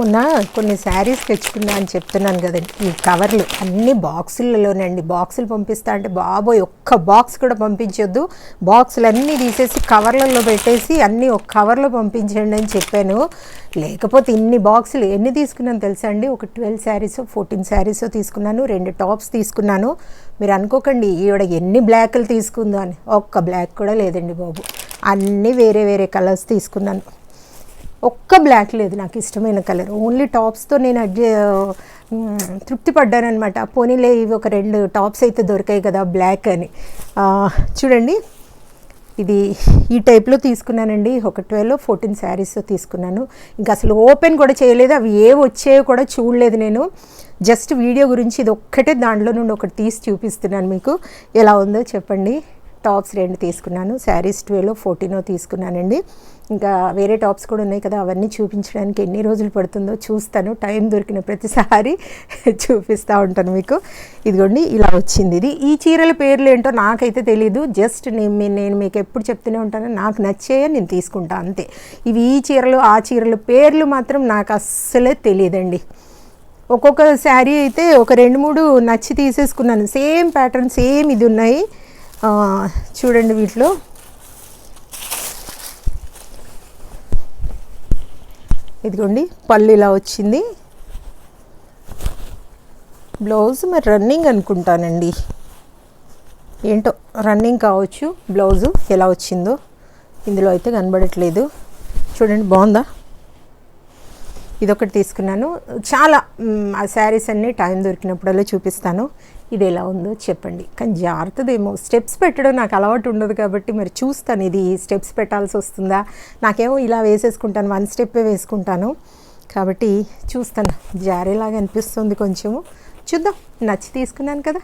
మొన్న కొన్ని శారీస్ తెచ్చుకున్నా అని చెప్తున్నాను కదండి. ఈ కవర్లు అన్ని బాక్సులలోనండి. బాక్సులు పంపిస్తా అంటే బాబోయ్ ఒక్క బాక్స్ కూడా పంపించొద్దు. బాక్సులు అన్నీ తీసేసి కవర్లలో పెట్టేసి అన్నీ ఒక కవర్లో పంపించండి అని చెప్పాను. లేకపోతే ఇన్ని బాక్సులు ఎన్ని తీసుకున్నాను తెలుసా అండి? ఒక ట్వెల్వ్ శారీస్ ఫోర్టీన్ శారీస్ తీసుకున్నాను. రెండు టాప్స్ తీసుకున్నాను. మీరు అనుకోకండి ఈవిడ ఎన్ని బ్లాక్లు తీసుకుందో అని. ఒక్క బ్లాక్ కూడా లేదండి బాబు. అన్నీ వేరే వేరే కలర్స్ తీసుకున్నాను. ఒక్క బ్లాక్ లేదు నాకు ఇష్టమైన కలర్ ఓన్లీ టాప్స్తో నేను అడ్జ తృప్తి పడ్డానమాట పోనీలే ఇవి ఒక రెండు టాప్స్ అయితే దొరికాయి కదా బ్లాక్ అని. చూడండి. ఇది ఈ టైప్లో తీసుకున్నానండి. ఒక ట్వెల్వ్ ఫోర్టీన్ శారీస్ తీసుకున్నాను. ఇంకా అసలు ఓపెన్ కూడా చేయలేదు. అవి ఏ వచ్చాయో కూడా చూడలేదు నేను. జస్ట్ వీడియో గురించి ఇది ఒక్కటే దాంట్లో నుండి ఒకటి తీసి చూపిస్తున్నాను మీకు. ఎలా ఉందో చెప్పండి. టాప్స్ రెండు తీసుకున్నాను. శారీస్ ట్వెల్వ్ ఫోర్టీనో తీసుకున్నానండి. ఇంకా వేరే టాప్స్ కూడా ఉన్నాయి కదా అవన్నీ చూపించడానికి ఎన్ని రోజులు పడుతుందో చూస్తాను. టైం దొరికిన ప్రతిసారి చూపిస్తూ ఉంటాను మీకు. ఇదిగోండి ఇలా వచ్చింది ఇది. ఈ చీరల పేర్లు ఏంటో నాకైతే తెలీదు. జస్ట్ నేను నేను మీకు ఎప్పుడు చెప్తూనే ఉంటాను. నాకు నచ్చే నేను తీసుకుంటా అంతే. ఇవి ఈ చీరలు ఆ చీరలు పేర్లు మాత్రం నాకు అస్సలే తెలియదండి ఒక్కొక్క శారీ అయితే ఒక రెండు మూడు నచ్చి తీసేసుకున్నాను. సేమ్ ప్యాటర్న్ సేమ్ ఇది ఉన్నాయి. చూడండి వీటిలో. ఇదిగోండి పళ్ళు ఇలా వచ్చింది. బ్లౌజ్ మరి రన్నింగ్ అనుకుంటానండి. ఏంటో రన్నింగ్ కావచ్చు బ్లౌజు ఎలా వచ్చిందో. ఇందులో అయితే కనబడట్లేదు. చూడండి బాగుందా? ఇదొకటి తీసుకున్నాను. చాలా ఆ శారీస్ అన్నీ టైం దొరికినప్పుడల్లా చూపిస్తాను. ఇది ఎలా ఉందో చెప్పండి. కానీ జాగ్రత్తదేమో. స్టెప్స్ పెట్టడం నాకు అలవాటు ఉండదు కాబట్టి మరి చూస్తాను. ఇది స్టెప్స్ పెట్టాల్సి వస్తుందా? నాకేమో ఇలా వేసేసుకుంటాను. వన్ స్టెప్పే వేసుకుంటాను. కాబట్టి చూస్తాను. జారేలాగా అనిపిస్తుంది కొంచెము. చూద్దాం. నచ్చి తీసుకున్నాను కదా.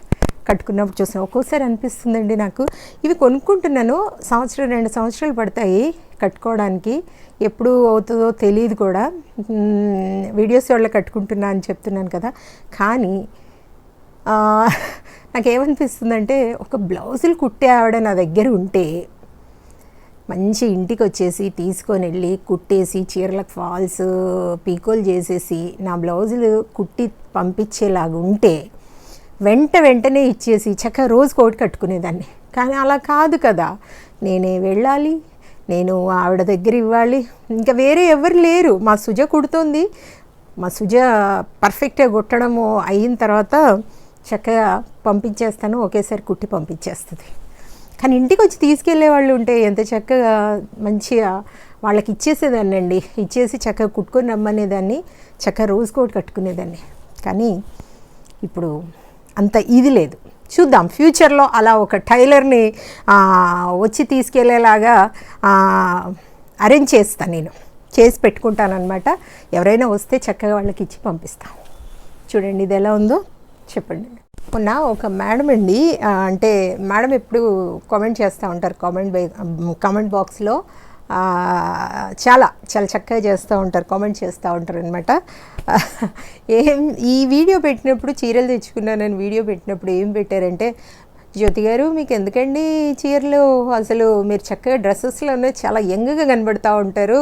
కట్టుకున్నప్పుడు చూసాను ఒక్కోసారి అనిపిస్తుందండి నాకు. ఇవి కొనుక్కుంటున్నాను. సంవత్సరం రెండు సంవత్సరాలు పడతాయి కట్టుకోవడానికి. ఎప్పుడు అవుతుందో తెలియదు కూడా. వీడియోస్ వాళ్ళు కట్టుకుంటున్నా అని చెప్తున్నాను కదా. కానీ నాకేమనిపిస్తుందంటే ఒక బ్లౌజులు కుట్టే ఆవిడ నా దగ్గర ఉంటే మంచి ఇంటికి వచ్చేసి తీసుకొని వెళ్ళి కుట్టేసి చీరలకు ఫాల్స్ పీకోలు చేసేసి నా బ్లౌజులు కుట్టి పంపించేలాగా ఉంటే వెంట వెంటనే ఇచ్చేసి చక్కగా రోజు కోటి కట్టుకునేదాన్ని. కానీ అలా కాదు కదా. నేనే వెళ్ళాలి నేను ఆవిడ దగ్గర ఇవ్వాలి. ఇంకా వేరే ఎవరు లేరు. మా సుజ కుడుతోంది. మా సుజ పర్ఫెక్ట్గా కుట్టడము అయిన తర్వాత చక్కగా పంపించేస్తాను. ఒకేసారి కుట్టి పంపించేస్తుంది. కానీ ఇంటికి వచ్చి తీసుకెళ్ళే వాళ్ళు ఉంటే ఎంత చక్కగా మంచిగా వాళ్ళకి ఇచ్చేసేదాన్ని అండి ఇచ్చేసి చక్కగా కుట్టుకొని రమ్మనేదాన్ని. చక్కగా రోజు కోట్ కట్టుకునేదాన్ని. కానీ ఇప్పుడు అంత ఇది లేదు. చూద్దాం. ఫ్యూచర్లో అలా ఒక టైలర్ని వచ్చి తీసుకెళ్ళేలాగా అరేంజ్ చేస్తాను నేను. చేసి పెట్టుకుంటానమాట ఎవరైనా వస్తే చక్కగా వాళ్ళకి ఇచ్చి పంపిస్తాను చూడండి ఇది ఎలా ఉందో. చెప్పండి. మొన్న ఒక మేడం అండి అంటే మేడం ఎప్పుడు కామెంట్ చేస్తూ ఉంటారు కామెంట్ బై కామెంట్ బాక్స్లో. చాలా చాలా చక్కగా చేస్తూ ఉంటారు కామెంట్ చేస్తూ ఉంటారు అనమాట ఏం ఈ వీడియో పెట్టినప్పుడు చీరలు తెచ్చుకున్నానని వీడియో పెట్టినప్పుడు ఏం పెట్టారంటే జ్యోతి గారు మీకు ఎందుకండి చీరలు? అసలు మీరు చక్కగా డ్రెస్సెస్లోనే చాలా యంగ్గా కనబడుతూ ఉంటారు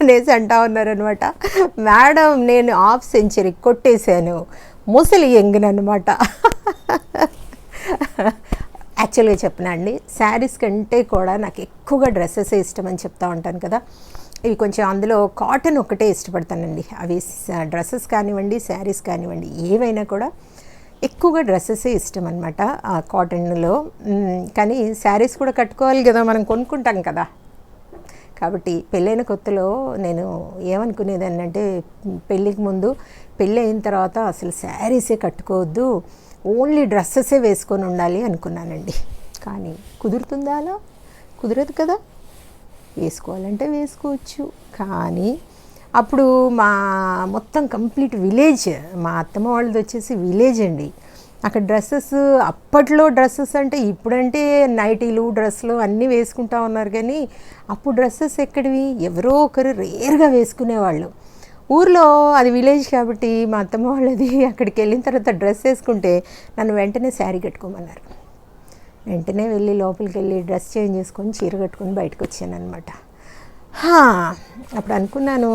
అనేసి అంటా ఉన్నారనమాట మేడం నేను హాఫ్ సెంచరీ కొట్టేశాను. ముసలి యంగ్నమాట యాక్చువల్గా చెప్పినా అండి శారీస్ కంటే కూడా నాకు ఎక్కువగా డ్రెస్సెస్ ఇష్టం అని చెప్తా ఉంటాను కదా. ఇవి కొంచెం అందులో కాటన్ ఒకటే ఇష్టపడతానండి. అవి డ్రెస్సెస్ కానివ్వండి శారీస్ కానివ్వండి ఏవైనా కూడా ఎక్కువగా డ్రెస్సెసే ఇష్టం అనమాట కాటన్లో. కానీ శారీస్ కూడా కట్టుకోవాలి కదా మనం కొనుక్కుంటాం కదా. కాబట్టి పెళ్ళైన కొత్తలో నేను ఏమనుకునేదాన్ని అంటే పెళ్ళికి ముందు పెళ్ళి అయిన తర్వాత అసలు శారీసే కట్టుకోవద్దు ఓన్లీ డ్రెస్సెసే వేసుకొని ఉండాలి అనుకున్నానండి. కానీ కుదురుతుందా అలా? కుదరదు కదా. వేసుకోవాలంటే వేసుకోవచ్చు. కానీ అప్పుడు మా మొత్తం కంప్లీట్ విలేజ్ మా అత్తమ్మ వాళ్ళది వచ్చేసి విలేజ్ అండి. అక్కడ డ్రెస్సెస్ అప్పట్లో డ్రెస్సెస్ అంటే ఇప్పుడంటే నైటీలు డ్రెస్సులు అన్నీ వేసుకుంటా ఉన్నారు కానీ అప్పుడు డ్రెస్సెస్ ఎక్కడివి? ఎవరో ఒకరు రేర్గా వేసుకునేవాళ్ళు. ఊర్లో అది విలేజ్ కాబట్టి మా అత్తమ్మ వాళ్ళది అక్కడికి వెళ్ళిన తర్వాత డ్రెస్ వేసుకుంటే నన్ను వెంటనే శారీ కట్టుకోమన్నారు. వెంటనే వెళ్ళి లోపలికి వెళ్ళి డ్రెస్ చేంజ్ చేసుకొని చీర కట్టుకొని బయటకు వచ్చాను అనమాట అప్పుడు అనుకున్నాను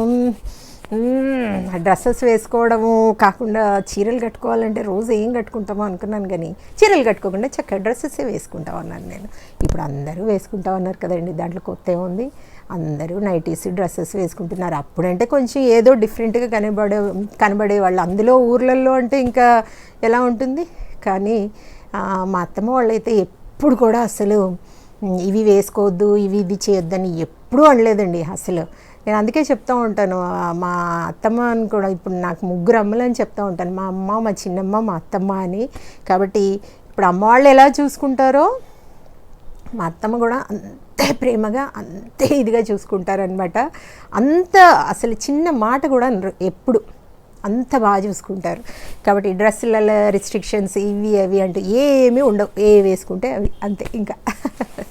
డ్రెస్సెస్ వేసుకోవడము కాకుండా చీరలు కట్టుకోవాలంటే రోజు ఏం కట్టుకుంటామో అనుకున్నాను కానీ చీరలు కట్టుకోకుండా చక్కగా డ్రెస్సెస్ వేసుకుంటా ఉన్నాను నేను. ఇప్పుడు అందరూ వేసుకుంటా ఉన్నారు కదండి దాంట్లో కొత్త ఏముంది? అందరూ నైటీస్ డ్రెస్సెస్ వేసుకుంటున్నారు. అప్పుడంటే కొంచెం ఏదో డిఫరెంట్గా కనబడే కనబడే వాళ్ళు. అందులో ఊర్లలో అంటే ఇంకా ఎలా ఉంటుంది? కానీ మా అత్తమ్మ వాళ్ళైతే ఎప్పుడు కూడా అసలు ఇవి వేసుకోవద్దు ఇవి ఇది చేయొద్దని ఎప్పుడూ అనలేదండి అసలు. నేను అందుకే చెప్తూ ఉంటాను. మా అత్తమ్మ అని కూడా ఇప్పుడు నాకు ముగ్గురు అమ్మలు అని చెప్తూ ఉంటాను. మా అమ్మ మా చిన్నమ్మ మా అత్తమ్మ అని. కాబట్టి ఇప్పుడు అమ్మ వాళ్ళు ఎలా చూసుకుంటారో మా అత్తమ్మ కూడా అంతే ప్రేమగా అంతే ఇదిగా చూసుకుంటారనమాట అంత అసలు చిన్న మాట కూడా అనరు ఎప్పుడు అంత బాగా చూసుకుంటారు. కాబట్టి డ్రెస్సులలో రిస్ట్రిక్షన్స్ ఇవి అవి అంటూ ఏమీ ఉండవు. ఏ వేసుకుంటే అవి అంతే ఇంకా.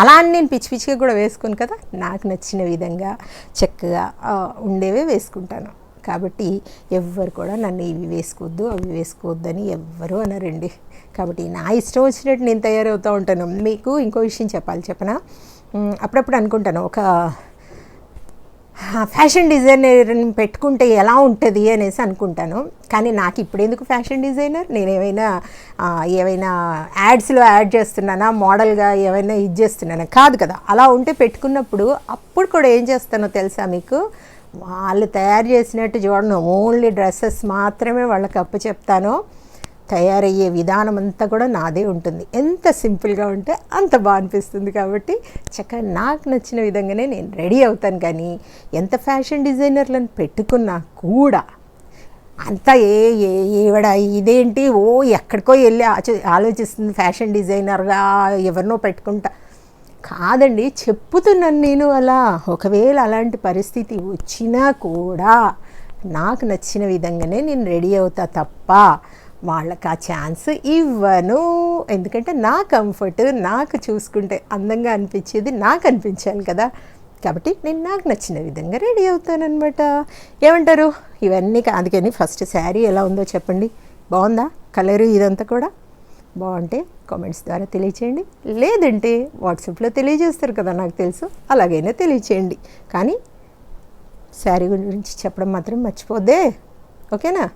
అలా అని నేను పిచ్చి పిచ్చిగా కూడా వేసుకోను కదా నాకు నచ్చిన విధంగా చక్కగా ఉండేవే వేసుకుంటాను. కాబట్టి ఎవ్వరు కూడా నన్ను ఇవి వేసుకోవద్దు అవి వేసుకోవద్దు అని ఎవ్వరూ అనరండి. కాబట్టి నా ఇష్టం వచ్చినట్టు నేను తయారవుతూ ఉంటాను. మీకు ఇంకో విషయం చెప్పాలి చెప్పనా? అప్పుడప్పుడు అనుకుంటాను. ఒక ఫ్యాషన్ డిజైనర్ని పెట్టుకుంటే ఎలా ఉంటుంది అనేసి అనుకుంటాను. కానీ నాకు ఇప్పుడు ఎందుకు ఫ్యాషన్ డిజైనర్ నేను ఏమైనా ఏమైనా యాడ్స్లో యాడ్ చేస్తున్నానా? మోడల్గా ఏమైనా ఇది చేస్తున్నానా? కాదు కదా. అలా ఉంటే పెట్టుకున్నప్పుడు అప్పుడు కూడా ఏం చేస్తానో తెలుసా మీకు? వాళ్ళు తయారు చేసినట్టు చూడను ఓన్లీ డ్రెస్సెస్ మాత్రమే వాళ్ళకి అప్పు చెప్తాను తయారయ్యే విధానం అంతా కూడా నాదే ఉంటుంది. ఎంత సింపుల్గా ఉంటే అంత బాగా అనిపిస్తుంది కాబట్టి చక్కగా నాకు నచ్చిన విధంగానే నేను రెడీ అవుతాను. కానీ ఎంత ఫ్యాషన్ డిజైనర్లను పెట్టుకున్నా కూడా అంతా ఏ ఏ ఇదేంటి? ఓ ఎక్కడికో వెళ్ళి ఆచ- ఆలోచిస్తుంది ఫ్యాషన్ డిజైనర్గా ఎవరినో పెట్టుకుంటా. కాదండి చెప్పుతున్నాను నేను అలా. ఒకవేళ అలాంటి పరిస్థితి వచ్చినా కూడా నాకు నచ్చిన విధంగానే నేను రెడీ అవుతా తప్ప వాళ్ళకి ఆ ఛాన్స్ ఇవ్వను. ఎందుకంటే నా కంఫర్ట్ నాకు చూసుకుంటే అందంగా అనిపించేది నాకు అనిపించాలి కదా. కాబట్టి నేను నాకు నచ్చిన విధంగా రెడీ అవుతానమాట ఏమంటారు? ఇవన్నీ అందుకని ఫస్ట్ శారీ ఎలా ఉందో చెప్పండి. బాగుందా? కలరు ఇదంతా కూడా? బాగుంటే కామెంట్స్ ద్వారా తెలియచేయండి. లేదంటే వాట్సాప్లో తెలియజేస్తారు కదా నాకు తెలుసు. అలాగైనా తెలియచేయండి. కానీ శారీ గురించి చెప్పడం మాత్రం మర్చిపోద్దే. ఓకేనా?